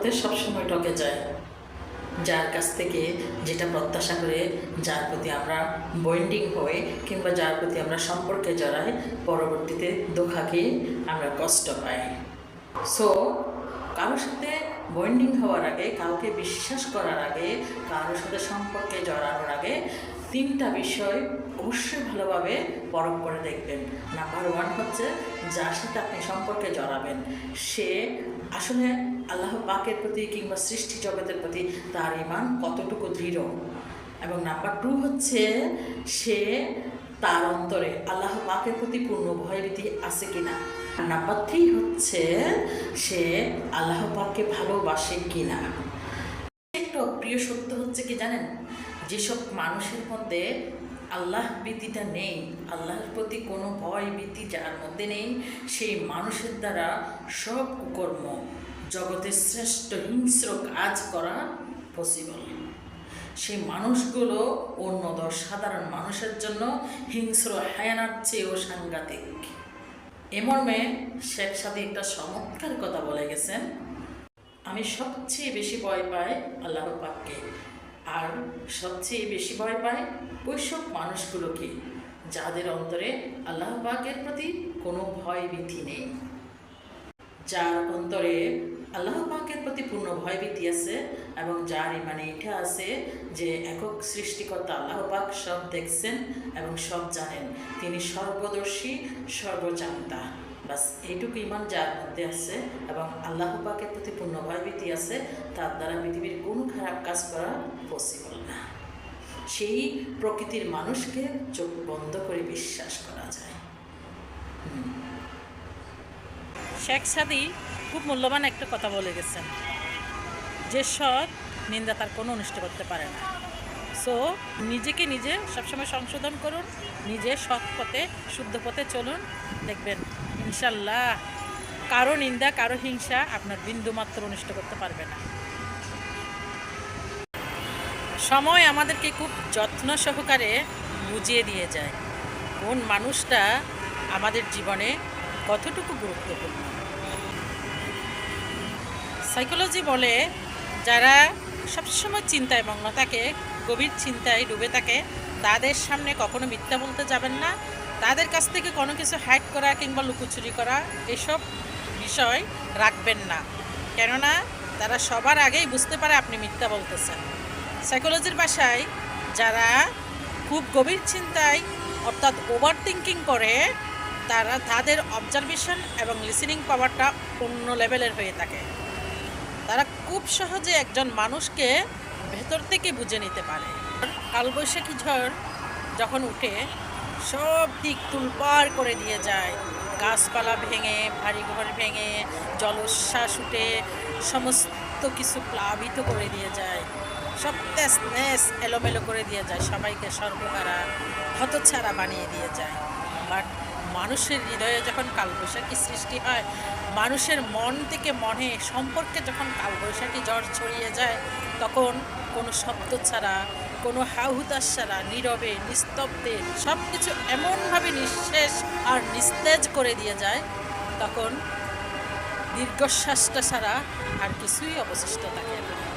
মহাব্বতে সবসময় টকে যায়। যার কাছ থেকে যেটা প্রত্যাশা করে যার প্রতি আমরা বন্ডিং হই কিংবা যার প্রতি আমরা সম্পর্কে জড়াই, পরবর্তীতে খেয়ে আমরা কষ্ট পাই। সো কারোর সাথে বন্ডিং হওয়ার আগে, কাউকে বিশ্বাস করার আগে, কারোর সাথে সম্পর্কে জড়ানোর আগে তিনটা বিষয় অবশ্যই ভালোভাবে পরখ করে দেখবেন। নাম্বার ওয়ান হচ্ছে, যার সাথে আপনি সম্পর্কে জড়াবেন, সে আসলে আল্লাহ পাকের প্রতি কিংবা সৃষ্টি জগতের প্রতি তার ইমান কতটুকু দৃঢ়? এবং নাম্বার টু হচ্ছে সে তার অন্তরে আল্লাহ পাকের প্রতি পূর্ণ ভয়ভীতি আছে কিনা? আর নাম্বার থ্রি হচ্ছে সে আল্লাহ পাককে ভালোবাসে কিনা? একটা প্রিয় সত্য হচ্ছে কি জানেন? যেসব মানুষের মধ্যে আল্লাহ ভীতিটা নেই, আল্লাহর প্রতি কোনো ভয় ভীতি যার মধ্যে নেই, সেই মানুষের দ্বারা সব কুকর্ম, জগতের শ্রেষ্ঠ হিংস্র কাজ করা পসিবল সেই মানুষগুলো অন্য দশ সাধারণ মানুষের জন্য হিংস্র হায়ানার চেয়েও সাংঘাতিক। এ মর্মে শেখ সাথে একটা চমৎকার কথা বলে গেছেন, আমি সবচেয়ে বেশি ভয় পাই আল্লাহর পাককে। আর সবচেয়ে বেশি ভয় পায় ওইসব মানুষগুলোকে যাদের অন্তরে আল্লাহ পাকের প্রতি কোনো ভয় ভীতি নেই। যার অন্তরে আল্লাহ পাকের প্রতি পূর্ণ ভয়ভীতি আছে এবং যার ইমানে এটা আছে যে একক সৃষ্টিকর্তা আল্লাহ পাক সব দেখছেন এবং সব জানেন। তিনি সর্বদর্শী, সর্বজান্তা। বাস, এইটুকু ইমান যার মধ্যে আছে এবং আল্লাহ পাকের প্রতি পূর্ণ ভয়ভীতি আছে, তার দ্বারা পৃথিবীর কোনো খারাপ কাজ করা পসিবল না। সেই প্রকৃতির মানুষকে চোখ বন্ধ করে বিশ্বাস করা যায়। শেখ সাদি খুব মূল্যবান একটা কথা বলে গেছেন। যে সৎ নিন্দা তার কোনো অনিষ্ট করতে পারে না। সো নিজেকে নিজে সবসময় সংশোধন করুন, নিজে সৎ পথে, শুদ্ধ পথে চলুন। দেখবেন ইনশাল্লাহ কারও নিন্দা, কারও হিংসা আপনার বিন্দু মাত্র অনিষ্ট করতে পারবে না। সময় আমাদেরকে খুব যত্ন সহকারে বুঝিয়ে দিয়ে যায়। কোন মানুষটা আমাদের জীবনে কতটুকু গুরুত্বপূর্ণ? সাইকোলজি বলে যারা সবসময় চিন্তায় মগ্ন থাকে গভীর চিন্তায় ডুবে থাকে, তাদের সামনে কখনো মিথ্যা বলতে যাবেন না। তাদের কাছ থেকে কোনো কিছু হ্যাক করা কিংবা লুকোচুরি করা, এসব বিষয় রাখবেন না। কেননা, তারা সবার আগেই বুঝতে পারে আপনি মিথ্যা বলতেছেন। সাইকোলজির ভাষায় যারা খুব গভীর চিন্তায়, অর্থাৎ ওভার থিঙ্কিং করে তারা তাদের অবজারভেশন এবং লিসেনিং পাওয়ারটা অন্য লেভেলের হয়ে থাকে। তারা খুব সহজে একজন মানুষকে ভেতর থেকে বুঝে নিতে পারে। কালবৈশাখী ঝড় যখন উঠে, সব দিক তুলপার করে দিয়ে যায়। গাছপালা ভেঙে ভারী ঘর ভেঙে, জলোচ্ছ্বাস উঠে, সমস্ত কিছু প্লাবিত করে দিয়ে যায়। সব তেস নেস এলোমেলো করে দিয়ে যায়। সবাইকে সর্বহারা, হতছাড়া বানিয়ে দিয়ে যায়। বাট মানুষের হৃদয়ে যখন কালবৈশাখী সৃষ্টি হয়, মানুষের মন থেকে মনে সম্পর্কে যখন কালবৈশাখী জ্বর ছড়িয়ে যায়, তখন কোনো শব্দ ছাড়া, কোনো হাহুতাস ছাড়া, নীরবে, নিস্তব্ধে সব কিছু এমনভাবে নিঃশেষ আর নিস্তেজ করে দিয়ে যায়, তখন দীর্ঘশ্বাসটা ছাড়া আর কিছুই অবশিষ্ট থাকে না।